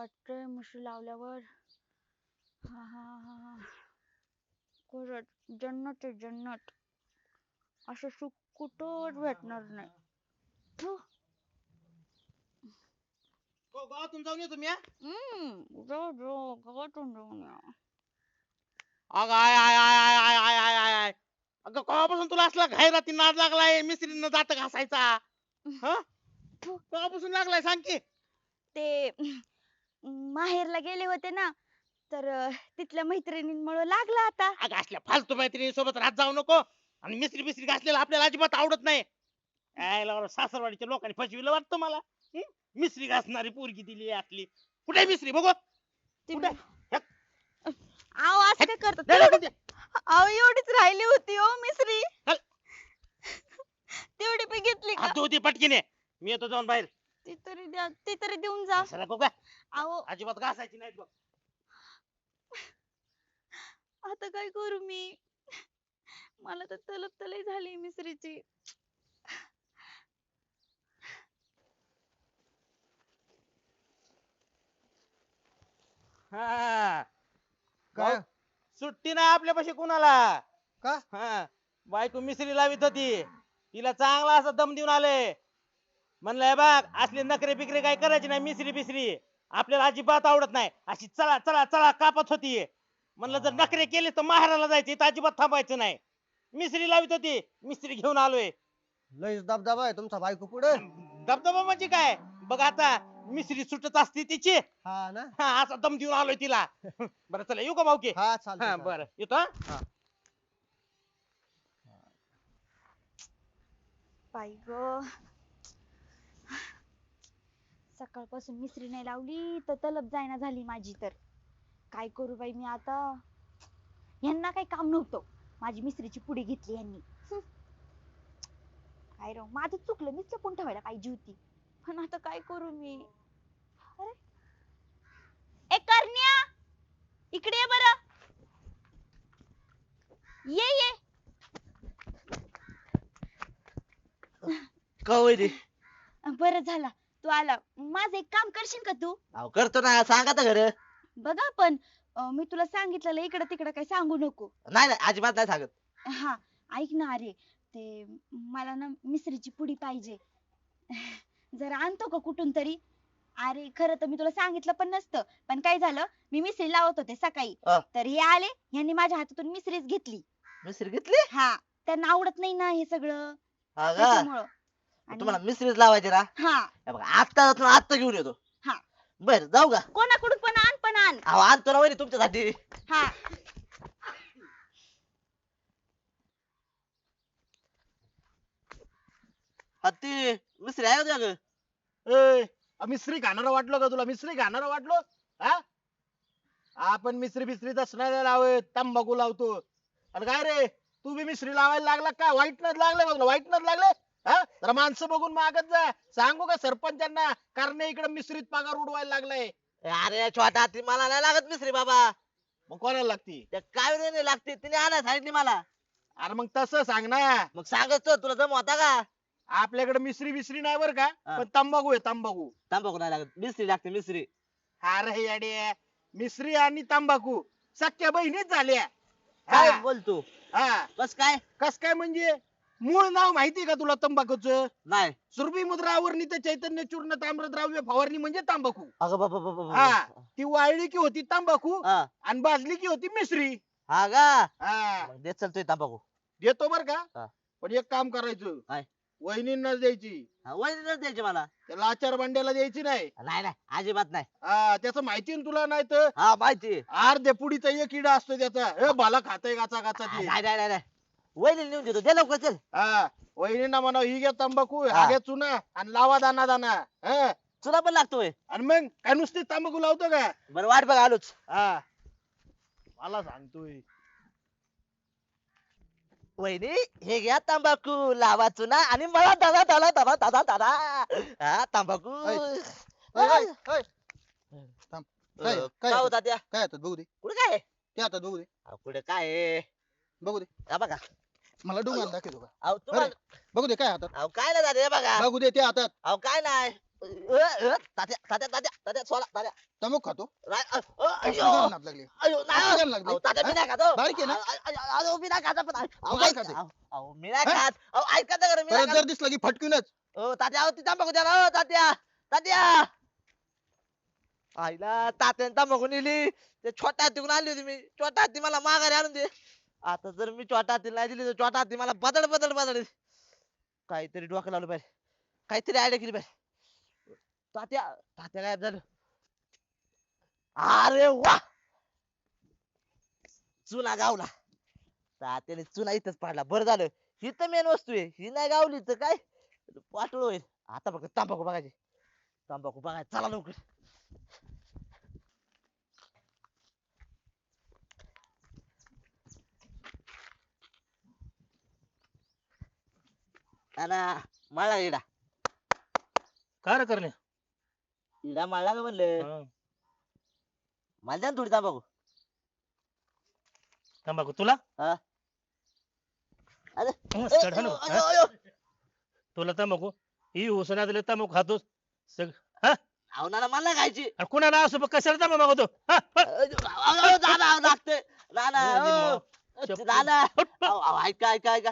वाटतंय म्हशी लावल्यावर. हा हा हा हा. खरंच जन्नत आहे जन्नत. असं सुख कुठंच भेटणार नाही. हो. हो, गावातून जाऊन येतो मी हा. हम्म जाऊ जाऊ गावातून जाऊन या. अगं आय आय आय आय आय आय आय आय आय. अगं केव्हापासून तुला असला घायराती नाद लागलाय मिस्त्रीनं जात घासायचा? हा. लागलाय सांग की. ते माहेरला गेले होते ना तर अं, तिथल्या मैत्रिणींमुळे लागला आता. अगं असल्या फालतू मैत्रिणी सोबत राहत जाऊ नको. आणि मिस्त्री बिस्त्री घासलेला आपल्याला अजिबात आवडत नाही. सासरवाडीच्या लोकांनी फसविलं वाटतं मला. हं? मिस्त्री घासणारी पोरगी दिली असली कुठे आहे मिस्त्री बघू. ते कुठे? आव असं काय करतात? दे, दे, दे. अहो एवढीच राहिली होती हो मिसरी. चल. तेवढी पण घेतली का? हात धुवते पटकीने. मी येतो जाऊन बाहेर. ती तरी द्या ती तरी देऊन जा. असं नको का? अहो. अजिबात घासायची नाही बघ. आता काय करू मी? मला तर तलप तलई झाली मिसरीची. हा. काय? भाऊ, सुट्टी नाही आपल्यापाशी कुणाला? का? हा. बायको मिसरी लावित होती. तिला चांगला असा दम देऊन आले. म्हणलंय बघ असले नखरे बिकरे काय करायचे नाही मिसरी बिसरी. आपल्याला अजिबात आवडत नाही. अशी चला चला चला कापत होती. म्हणलं जर नखरे केले तर माहेराला जायचे इथं अजिबात थांबायचं नाही. मिसरी लावित होती मिस्त्री घेऊन आलोय. लयच दबदबा आहे तुमचा बायको पुढे. धबधबा म्हणजे काय? बघ आता मिसरी सुटत असते तिची. हा ना. हा असा दम देऊन आलोय तिला. बरं चला येऊ का भाऊकी हा चालतंय, हा चालतंय. बरं येतो हा? हा. बाई ग. सकाळपासून मिसरी नाही लावली तर तलप जायना झाली माझी तर. काय करू बाई मी आता? यांना काही काम नव्हतं. माझी मिसरीची पुडी घेतली यांनी. काय राव माझं चुकलं मीच लपून ठेवायला पाहिजे होती. पण आता काय करू मी? अरे. ए करण्या! इकडे ये बरं. ये ये. का बरं झाला. तू आला. माझं एक काम करशील का तू? अहो करतो ना. सांगा तर घर बघा पण अं, मी तुला सांगितलेलं इकडं तिकडं काही सांगू नको. नाही नाही. अजिबात नाही सांगत. हा ऐक ना अरे. ते मला ना मिसरीची पुडी पाहिजे. जरा आणतो का कुठून तरी? अरे खरं तर मी तुला सांगितलं पण नसतं. पण काय झालं? मी मिसरी लावत होते सकाळी. तर हे आले यांनी माझ्या हातातून मिसरीच घेतली. मिस्त्री घेतली? हा. त्यांना आवडत नाही ना हे सगळं. हा का? त्याच्यामुळं. आणि- तुम्हाला मिस्त्रीच लावायची ना? हा. हे बघा आता जातो ना आत्ता घेऊन येतो. हा. बर जाऊ का? कोणाकडून पण आण पण आण. अहो आणतो ना वैरी तुमच्यासाठी. हा. हत्ती मिस्त्री आहे ए, अ, मिस्त्री खाणार वाटलो का तुला? मिस्त्री खाणार वाटलो? हा? आपण मिस्त्री बिस्त्री तसं लावत तंबाखू लावतो. आणि काय रे तू बी मिस्त्री लावायला लागला का? वाईटनच लागले का तुला वाईटनच लागले हा? जरा माणसं बघून मागत जा. सांगू का सरपंचांना? कारण इकडे मिस्त्रीत पगार उडवायला लागलाय. अरे छोटा हत्ती मला नाही लागत मिस्त्री बाबा. मग कोणाला लागती? त्या काय नाही लागते. तिने आणाय सांगितली मला. अरे मग तसं सांग ना. मग सांगत तो, तुला जम होता का? आपल्याकडे मिस्त्री बिस्त्री नाही बरं का? हा. पण तंबाखू आहे तंबाखू. तांबाखू नाही लागत. मिस्त्री लागते मिस्त्री अरे येडे. मिस्त्री आणि तंबाखू. सख्या बहिणीच झाल्या. काय हा, बोल तू हा. बस काय? कस काय म्हणजे? मूळ नाव माहितीये का तुला तंबाखूचं? नाही. सुरभी मुद्रावरणी ते चैतन्य चूर्ण ताम्रद्राव्य फवारणी म्हणजे तंबाखू. अगं बाबा बाबा बाबा. हा. ती वाळली की होती तंबाखू हा. आणि भाजली की होती मिश्री हा का? हा. मग देत चलतोय तांबाखू. देतो बर हा. का पण एक काम करायचं. काय? वहिनींनाच द्यायची. हा, वहिनीलाच द्यायची मला. त्याला आचार भांड्याला द्यायची नाही. नाही नाही अजिबात नाही. हा त्याचं माहिती ना तुला नाही तर? हा माहिती. अर्ध्या पुडीचा एक किडा असतो त्याचा. बाला खातय गाचा गाचा ते. नाही नाही नाही नाही. वहिनीला नेऊन देतो. दे लवकर चल. हा वहिनींना म्हणा ही घ्या तंबाखू हा. हा. घ्या चुना आणि लावा दाना दाना हा. तुला पण लागतोय आणि मग काय नुसती तंबाखू लावतो का? बरं वाट बघ आलोच. हा. मला सांगतोय. वहिनी हे घ्या तंबाखू लावा चुना आणि मला दादा दादा दादा दादा दादा हा तंबाखू. ऐ, अ, ऐ, ऐ, ऐ. थांब. काय अ, काय काय होतं? त्या? काय हातात बघू दे. कुठे काय? ते हातात बघू दे. कुठे काय आहे? बघू दे. हा बघा. मला डोंगर दाखवतो का? अहो तुम्हाला बघू दे काय हातात. अहो काय नाही झालं हे बघा. बघू दे ते हातात. अहो काय नाही. अ, अ, तात्या तात्या तात्या तात्या सोडा तात्या. तमुक खातो. नाही, अ, अ, अयो, ऑक्सिजन नाप लागली. अयो, नाही, ऑक्सिजन अहो, लागली. अहो, तात्या मी नाही खात. हो. बारीक आहे ना? अहो, अहो, अहो, मी नाही खात पण अहो, काय ऐक- खाते? अहो, अहो, मी नाही हा? खात. अहो, ऐका तर खरं, मी नाही परत खात. जर दिसलं की फटकूनच. ओ तात्या अहो ती तंबाखू द्या ना तात्या तात्या. आईला तात्याने तंबाखू नेली. ते छोट्या हातीकडून आणली होती मी. छोट्या हाती मला माघारी आणून दे. आता जर मी छोट्या हाती नाही दिली तर चोटा हाती मला बदल बदल बदड काहीतरी डोकं लावलं पाहिजे काहीतरी आयडिया केली पाहिजे तात्या तात्या काय झालं. अरे वा! चुना गावला. तात्याने चुना इथंच पाडला. बरं झालं. ही तर मेन वस्तू आहे. ही नाही गावली तर काय? पाठवलं होईल. आता फक्त तंबाखू बघायचे. तंबाखू बघायचं चला लवकर. ना माळा इडा. काय रे करणे? इडा माळला का म्हणलं? मला द्या ना थोडी तंबाखू. तंबाखू तुला? हा. अरे चढा ना, हा? तुला तंबाखू? ही उसना दिले तंबाखू खातोस. सग हा? नाना मला खायची. आणि कुणाला असं बघ कशाला तंबाखू मागवतो? हा? हा? दादा लागते चप्पल. अहो, अहो, ऐका ऐका ऐका.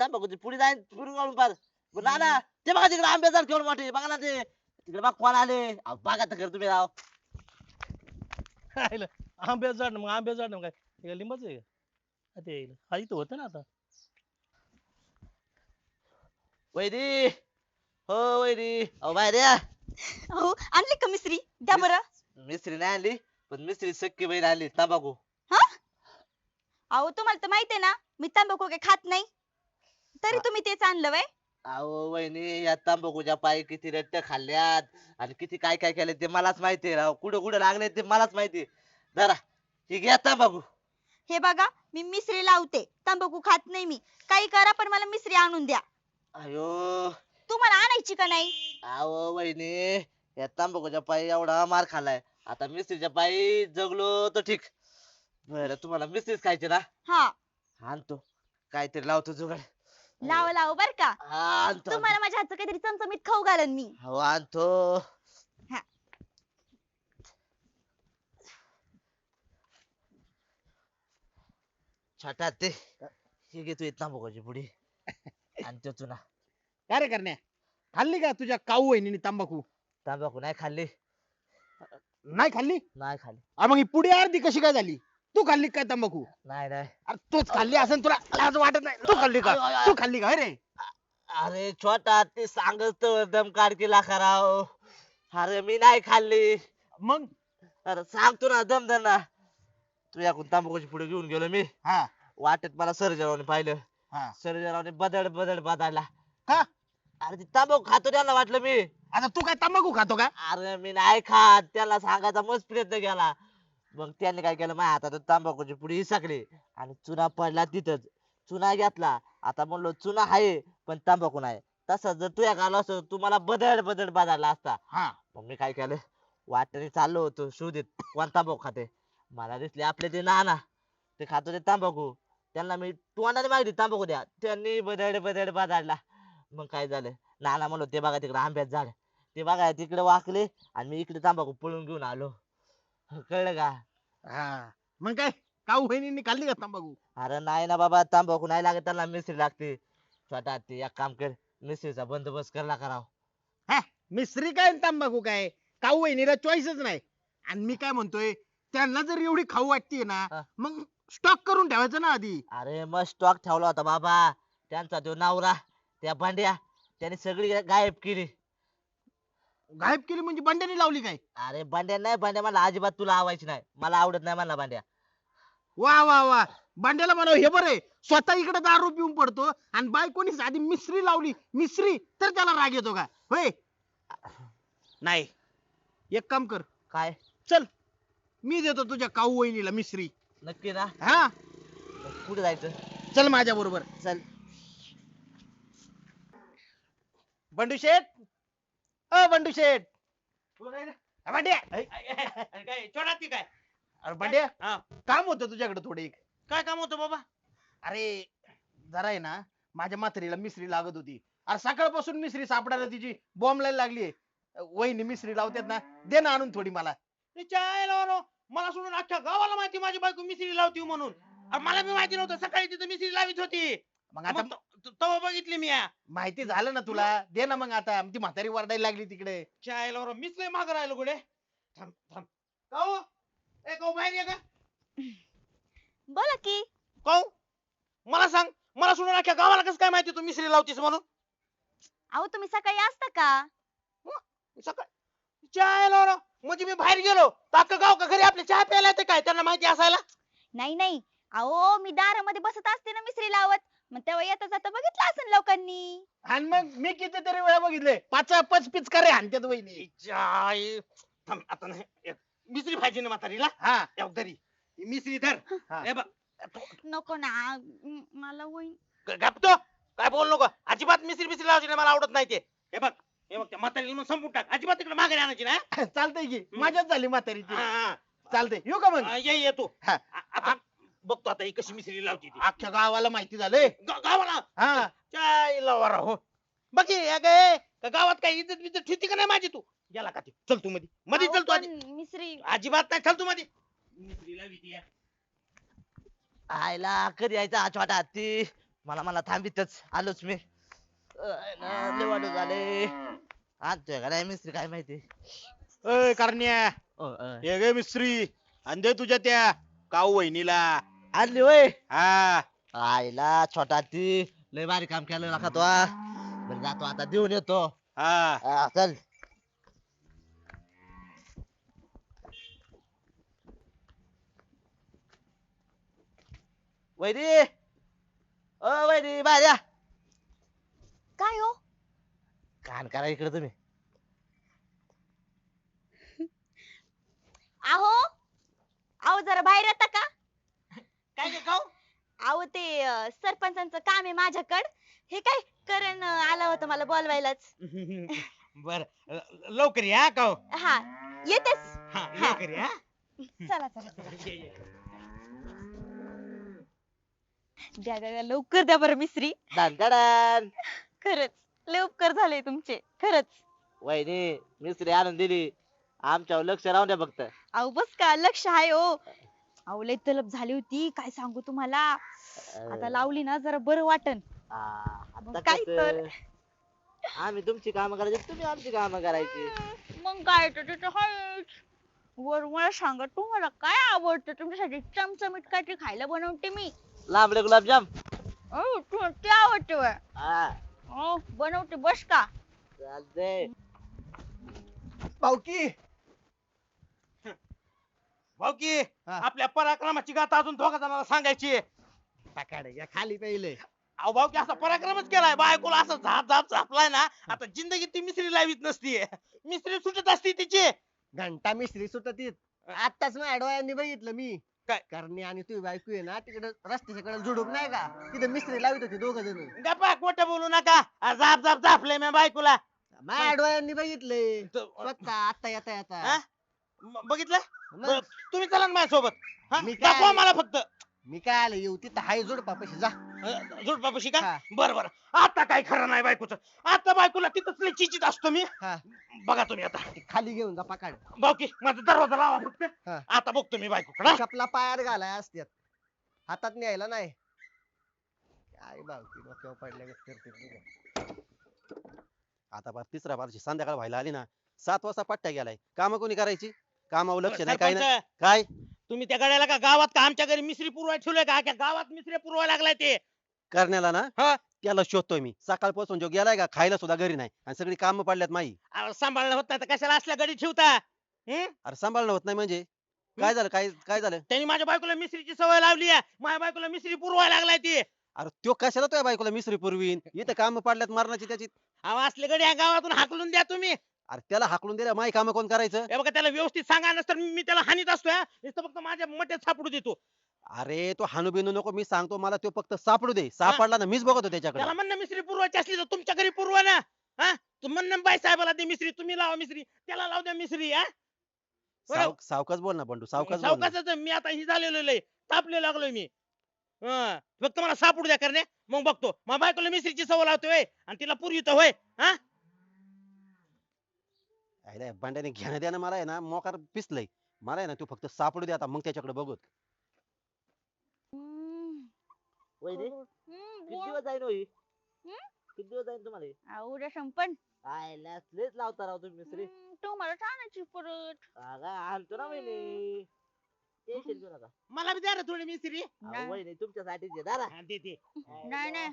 तंबाखूची पुढे जाईन पुढे काढून पार बरं, नाना ते बघा तिकडे आंबे झाड केवढे मोठे बघा ना ते तिकडे बघ कोण आले अहो, बघा तर खरं तुम्ही राव आंब्याचं झाड ना मग आंब्याचं झाड ना काय हे काय लिंबाचं आहे का ते येईल. हा इथं होतं ना आता वैरी हो वैरी अहो बाहेर या अहो आणली का मिसरी द्या बरं मिस्त्री नाही आणली पण मिस्त्री सख्खी बहीण आणली तंबाखू अहो तुम्हाला तर माहिती आहे ना मी तंबाखू काही खात नाही तरी. तुम्ही तेच आणलं वय अहो वहिनी या तंबाखूच्या पायी किती रट्ट खाल्ल्यात आणि किती काय काय केलं ते मलाच माहिती राव. कुठं कुठं लागले ते मलाच माहिती जरा ही घ्या तंबाखू. हे बघा मी मिसरी लावते. तंबाखू खात नाही मी. काही करा पण मला मिसरी आणून द्या. अयो. तुम्हाला आणायची का नाही? अहो वहिनी या तंबाखूच्या पायी एवढा मार खाल्लाय. आता मिस्त्रीच्या पायी जगलो तर ठीक. बरं तुम्हाला मिस्त्रीच खायचे ना? हा. आणतो. काहीतरी लावतो जुगाड. लाव लाव बर का. हा, आणतो तुम्हाला माझ्या हातचं काहीतरी चमचमीत खाऊ घालन मी. हो आणतो. हा. छोटा ते. हे घेतो येत तंबाखूची पुढे आणतो चुना. काय रे करण्या? खाल्ली का तुझ्या काऊ वहिनी तंबाखू? तंबाखू नाही खाल्ली. नाही खाल्ली? नाही खाल्ली. मग ही पुढे अर्धी कशी काय झाली? तू खाल्ली काय तंबाखू? नाही नाही. अरे तूच खाल्ली असं तुला लाज वाटत नाही. तू खाल्ली का? तू खाल्ली का? रे अरे छोटा ते सांगत दम काढकीला कराव अरे मी नाही खाल्ली. मग? अरे सांगतो ना दम दम ना तू याकून तांबाखूची पुढे घेऊन गेलो मी. हा. वाटेत मला सर्जरावने पाहिलं. हा. सर्जरावने बदड बदड बदडला का? अरे ती तांबाखू खातो त्यांना वाटलं मी. आता तू काय तंबाखू खातो का? अरे मी नाही खात. त्याला सांगायचा मस्त प्रयत्न केला. मग त्यांनी काय केलं माझ्या हातात तांबाखूची पुढे हिसकली आणि चुना पडला तिथंच. चुना घेतला. आता म्हणलो चुना आहे पण तांबाखू नाही. तसं जर तुया गाला असतो तू मला बदड बदड बदलला असता. हा. मग मी काय केलं? वाटेने चाललो होतो शोधित कोण तांबाखू खाते? मला दिसले आपले ते नाना. ते खात होते तांबाखू. त्यांना मी तोंडाने मागितली तांबाखू द्या. त्यांनी बदड बदड बदाडला मग काय झालं? नाना म्हणलो ते बघा तिकडे आंब्यात झाड. ते बघा तिकडे वाकले आणि मी इकडे तांबाखू पळून घेऊन आलो. कळलं का? हा. मग काय? काऊ वहिनी खाल्ली का तंबाखू? अरे नाही ना बाबा तांबाखू नाही लागत त्यांना मिस्त्री लागते. छोटा ते एक काम कर मिस्त्रीचा बंदोबस्त करला कराव. हा? मिसरी काय आणि तंबाखू काय? काऊ वहिनीला चॉईसच नाही. आणि मी काय म्हणतोय त्यांना जर एवढी खाऊ वाटते ना हा. मग स्टॉक करून ठेवायचं ना आधी. अरे मग स्टॉक ठेवला होता बाबा. त्यांचा तो नवरा त्या भांड्या त्याने सगळी गायब केली. गायब केली म्हणजे बंड्याने लावली काय? अरे भांड्या नाही भांड्या मला अजिबात तुला आवडायची नाही. मला आवडत नाही मला भांड्या वा वा वा. बंड्याला म्हणा हे बरं आहे स्वतः इकडे दारू पिऊन पडतो आणि बायकोनी आधी मिसरी लावली. मिसरी तर त्याला राग येतो का? होय? नाही. एक काम कर. काय? चल. मी देतो तुझ्या काऊ वहिनीला मिसरी नक्की ना? हा. कुठे जायचं? चल माझ्या बरोबर चल. बंडू शेठ अ बंडू शेठ. अ, बंड्या. काय छोटा ती काय? अरे बंड्या हा. काम होतं तुझ्याकडे थोडे एक. काय काम होतं बाबा? अरे जरा आहे ना माझ्या म्हातारीला मिसरी लागत होती. अरे सकाळपासून मिसरी सापडायला तिची बॉम्ब लायला लागली वहिनी मिसरी लावतात ना दे ना आणून थोडी मला. मला सोडून अख्ख्या गावाला माहिती माझी बायको मिसरी लावती म्हणून. अरे मला बी माहिती नव्हतं सकाळी तिथं मिसरी लावित होती. मग आता मग त- तेव्हा बघितली मी या. माहिती झालं ना तुला? दे ना मग आता. ती म्हातारी वरडायला लागली तिकडे. च्या आईला वनो, मीच लय मागं राहिलो गुडे. थांब थांब. काऊ ए काऊ बाहेर ये का? बोला की. काऊ मला सांग मला सोडून अख्ख्या गावाला कसं काय माहिती तू मिसरी लावतीस म्हणून? अहो तुम्ही सकाळी असता का? सकाळ चहा लावलं म्हणजे मी बाहेर गेलो. ताक गाव का घरी आपले चहा प्यायला येते काय? त्यांना माहिती असायला? नाही नाही. अहो मी दारामध्ये बसत असते ना मिसरी लावत. मग तेव्हा येता जाता बघितलं असेल लोकांनी. आणि मग मी कितीतरी वेळा बघितले पाच पाच पिचकारे हाणतात वहिनी. हिच्या आई. थांब आता नाही एक मिसरी पाहिजे ना म्हातारीला. हा. एक धरी ही मिसरी धर. हा. हे. बघ. नको ना म- मला होईन ग- गप्प तो काय बोल नको? अजिबात मिसरी मिसरी लावायची नाही मला आवडत नाही ते. हे बघ हे बघ त्या म्हातारीला मग संपून टाक. अजिबात तिकडे मागे आणायची ना चालतंय की. मजाच झाली म्हातारीची. हा, हा. चालतंय. येऊ का मग? ये ये तू. हा. आ- आता बघतो आता ही कशी मिसरी लावती ती. अख्ख्या गावाला माहिती झालंय. गा- गावाला? हा. चाय लवारा हो बाकी या गे का गावात काही इज्जत बिज्जत ठेवती का नाही माझी तू? गेला का ती? चल तू मध्ये मध्ये चल तू आधी. पण मिसरी. अजिबात नाही. चल तू मध्ये मिसरीला भीती आहे. आयला कधी यायचा हा छोटा हत्ती? मला मला थांबितच. आलोच मी. आयला, लय वाटू झाले आणतोय का नाही मिस्त्री काय माहिती? अय करण्या. अ. हे गे मिस्त्री आणि दे तुझ्या त्या काऊ वहिनीला. आणली वय हा. आईला छोटा हत्ती लय भारी काम केलं नका तो हा. बरं जातो आता देऊन येतो. हा. हा, चल. वैदी ओ वैदी बाहेर या. काय हो? कान करा इकडे तुम्ही. अहो अहो जरा बाहेर येता का? काय गे गाव अहो ते अं, सरपंचांचं काम आहे माझ्याकड. हे काय करण अं, आला होता मला बोलवायलाच. बर. लवकर या हा येतेच. हा हा. लवकर या. चला चला. चला ये, ये. द्या द्या द्या, लवकर द्या बरं मिसरी. खरंच लय उपकार झाले तुमचे खरंच. वहिनी मिस्त्री आणून दिली. आमच्यावर लक्ष राहून द्या फक्त. अहो बस का लक्ष आहे हो. अहो लय तलब झाली होती काय सांगू तुम्हाला? आता लावली ना जरा बरं वाटन. आ, आता काय तर? आम्ही तुमची कामं करायची तुम्ही आमची कामं करायची. मग काय तर हायच. वर मला सांगा तुम्हाला काय आवडतं? तुमच्यासाठी चमचमीत काहीतरी खायला बनवते मी. लांबडे गुलाबजाम. अहो तुम्हाला ते आवडते वय हा हो बनवते बस का? पावकी भाऊ की हा. आपल्या पराक्रमाची गाथा अजून दोघा जणांना सांगायची आहे. टाकाडे या खाली पहिले. अहो भाऊ की असा पराक्रमच केलाय. बायकोला असं झाप झाप झापलाय ना आता जिंदगीत ती मिसरी लावीत नसती. मिसरी सुटत असती तिची. घंटा मिस्त्री सुटत आताच माझ्या डोळ्यांनी बघितलं मी. काय? करणे आणि तुझी बायको आहे ना तिकडे रस्त्याच्या कडे झुडूप नाही का? तिथे मिस्त्री लावित होते दोघ जण. गप्पा खोट बोलू नका. आ, झाप झाप झापले मी बायकोला. माझ्या डोळ्यांनी बघितले त- स्वतः आता येता. हा? म- बघितलं? मग बरं, तुम्ही चला ना माझ्यासोबत. हा? मी काय- दाखवा मला फक्त. मी काय आलं येऊ तिथं. हाय झुडपा पैसे जा. जुडपापाशी का? हा. बर बर. आता काय खरं नाही बायकोच. आता बायकोला तिथंच लय चिचित असतो मी. हा. बघा तुम्ही आता. ते खाली घेऊन जा पकाड. बाकी माझा दरवाजा लावा फक्त. हा. आता बघतो मी बायकोकडे चपला पायात घालाय असत्यात. हातात न्यायला नाही. काय बावकी डोक्यावर पडल्या गत करते तुझं. आता बार तिसरा बारची संध्याकाळ व्हायला आली ना सात वाजता पट्ट्या गेलाय. काम कोणी करायची? कामावर लक्ष नाही काय नाही. सरपंच, काय? तुम्ही त्या गाड्याला का गावात का आमच्या घरी मिसरी पुरवाय ठेवलंय का? अख्ख्या गावात मिसरी पुरवाय लागलाय ते. करण्याला ना? हा. त्याला शोधतोय मी. सकाळपासून जो गेलाय का खायला सुद्धा घरी नाही. आणि सगळी कामं पडल्यात माई. अहो, सांभाळणं होत नाही तर कशाला असल्या गाडी ठेवता? हं? अरे सांभाळणं होत नाही म्हणजे. काय झालं? काय काय झालं? त्यांनी माझ्या बायकोला मिसरीची सवय लावली आहे. माझ्या बायकोला मिसरी पुरवाय लागलाय ती. अरे त्यो कशाला तुझ्या बायकोला मिसरी पुरवीन? इथं काम पडल्यात मरणाची त्याची. अहो असले गाडी या गावातून हाकलून द्या तुम्ही. अरे त्याला हाकलून दिल्या माई काम कोण करायचं हे बघा त्याला व्यवस्थित सांगा नसतर मी त्याला हानीत असतोय हा. नुसतं फक्त माझ्या मट्यात सापडू देतो अरे तो हाणू बिनू नको मी सांगतो मला तो फक्त सापडू दे सापडला ना मीच बघतो त्याच्याकडे त्याला म्हणणं मिसरी पुरवायची असली तर तुमच्या घरी पुरवा ना हा तू म्हणणं बाई साहेबाला दे मिसरी तुम्ही लावा मिसरी त्याला लावू द्या मिसरी हा बरं. साव- सावकाश बोल ना बंडू सावकाश बोल ना. सावकाशच मी आता ही झालेलो लय तापले लागलोय मी हं. फक्त मला सापडू द्या करणे मग बघतो मग बायकोला मिसरीची सवय लावतोय आणि तिला पुरवितो होय हा आयला बंड्याने घेणं द्यानं मला आहे ना मोकार पिसलंय. मला आहे ना तू फक्त सापडू दे आता मग त्याच्याकडे बघू हम्म, वहिनी हम्म, किती बोल. दिवस जाईन होई हम्म? किती दिवस जाईन तुम्हाला हे? आ, उद्या संपन. आयला लयच लावता राव तुम्ही मिस्त्री हम्म, तुम्हाला आणायची परत. अगं आणतो ना वहिनी. टेन्शन घेऊ नका. मला बी द्या रे थोडी अहो, नाही. वहिनी तुमच्यासाठीच आहे दादा. हा, दे दे. नाही नाही.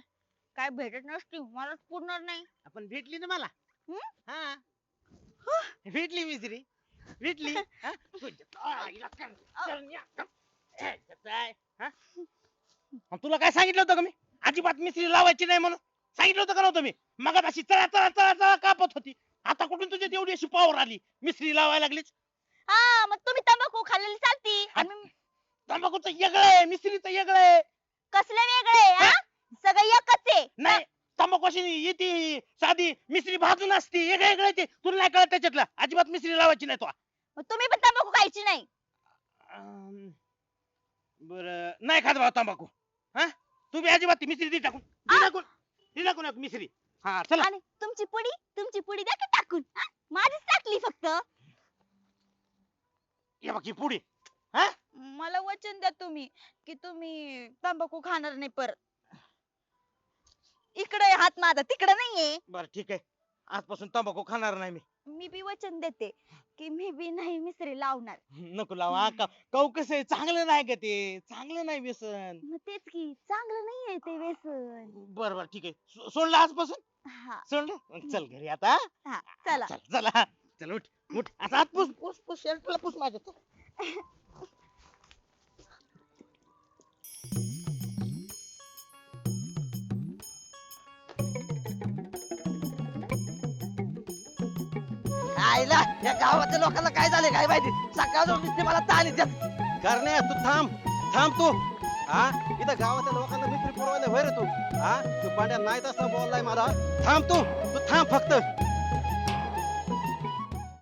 काय भेटत नसती मलाच पुरणार नाही. आपण भेटली ना मला. हम्म? हा. भेटली मिस्त्री भेटली हा? तुझ्या- कर- कर. काय, हा? तुला काय सांगितलं होतं का मी? अजिबात मिस्त्री लावायची नाही म्हणून. सांगितलं होतं का नव्हतं मी? मग अशी चला चला चला चला कापत होती. आता कुठून तुझ्या एवढी अशी पावर आली? मिस्त्री लावायला लागलीच. हा मग तुम्ही तंबाखू खाल्लेली चालती. आणि तंबाखूचं वेगळं आहे मिस्त्रीचं वेगळं आहे. कसलं वेगळे हा? सगळं एकच आहे. नाही. तंबाखू अशी येते साधी मिस्त्री भाजून असते वेगळं ते तुला नाही कळत त्याच्यातलं? अजिबात मिस्त्री लावायची नाही तो. मग तुम्ही पण तंबाखू खायची नाही. बर. नाही खात भाऊ तंबाखू. हा? तू बी अजिबात ती मिस्त्री दे टाकून. दे आ! टाकून. दे टाकून एक मिस्त्री हा चला. आणि तुमची पुडी? तुमची पुडी द्या की टाकून? हा? माझीच टाकली फक्त. ये ही पुढे मला वचन द्या तुम्ही की तुम्ही तंबाखू खाणार नाही परत. इकडे आहे हात माझा तिकडे नाहीये. बर ठीक आहे. आजपासून तंबाखू खाणार नाही मी. मी बी वचन देते की मी बी नाही मिसरी लावणार. नको लावा कौ? कसं आहे? चांगलं नाही का ते? चांगलं नाही व्यसन. मग तेच की चांगलं नाहीये ते व्यसन. बर बर ठीक आहे. सो- सोडलं आजपासून? हा. सोडलं? मग चल घरी आता हा? चला. चल चला चल उठ उठ. आता हात पुस पुस पुस शर्टला पुस माझ्या चल. आईला या गावातल्या लोकांना काय झाले काय माहिती? सकाळ नुसते मला ताण येतात करण्या तू थांब. थांब तू. हा? इथं गावातल्या लोकांना मित्री पुरवायला होय रे तू. हा? तू पांड्या नाही तसं बोललाय मला. थांब तू. तू थांब फक्त.